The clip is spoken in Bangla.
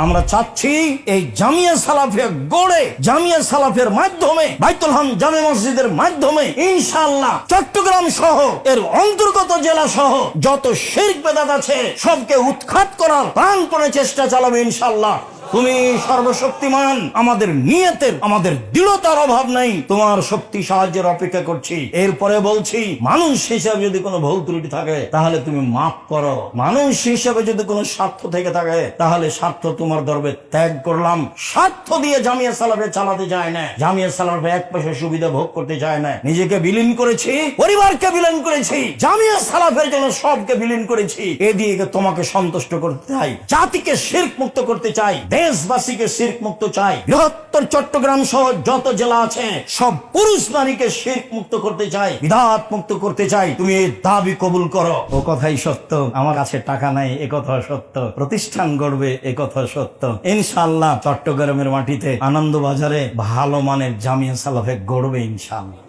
আমরা চাচ্ছি এই জামিয়া সালাফে গড়ে, জামিয়া সালাফের মাধ্যমে, বাইতুল হাম জামে মসজিদের মাধ্যমে ইনশাল্লাহ চট্টগ্রাম সহ, এর অন্তর্গত জেলা সহ যত শির্ক বেদাত আছে, সবকে উৎখাত করার প্রাণপণে চেষ্টা চালাবে ইনশাআল্লাহ। তুমি সর্বশক্তিমান, আমাদের নিয়তের, আমাদের দৃঢ়তার অভাব নাই। তোমার শক্তি সাহায্যের অপেক্ষা করছি। এরপরে বলছি, মানুষ হিসাবে যদি কোনো ভুল ত্রুটি থাকে, তাহলে তুমি মাফ করো। মানুষ হিসাবে যদি কোনো স্বার্থ থেকে থাকে, তাহলে স্বার্থ তোমার দরবে ত্যাগ করলাম। স্বার্থ দিয়ে জামিয়া সালাফে চালাতে চায় না। জামিয়া সালাফে এক পয়সা সুবিধা ভোগ করতে চায় না। নিজেকে বিলীন করেছি, পরিবারকে বিলীন করেছি, জামিয়া সালাফের জন্য সবকে বিলীন করেছি। এদিকে তোমাকে সন্তুষ্ট করতে চাই, জাতিকে শির্ক মুক্ত করতে চাই। দেশবাসীকে শির্ক মুক্ত চাই। বৃহত্তর চট্টগ্রাম সহ যত জেলা আছে, সব পুরুষ নারীকে শির্ক মুক্ত করতে চাই বিধাত মুক্ত করতে চাই। তুমি এই দাবি কবুল করো। ও কথাই সত্য, আমার কাছে টাকা নাই, এ কথা সত্য। প্রতিষ্ঠান গড়বে, এ কথা সত্য। ইনশাআল্লাহ চট্টগ্রামের মাটিতে আনন্দ বাজারে ভালো মানের জামিয়া সালাফে গড়বে ইনশাআল্লাহ।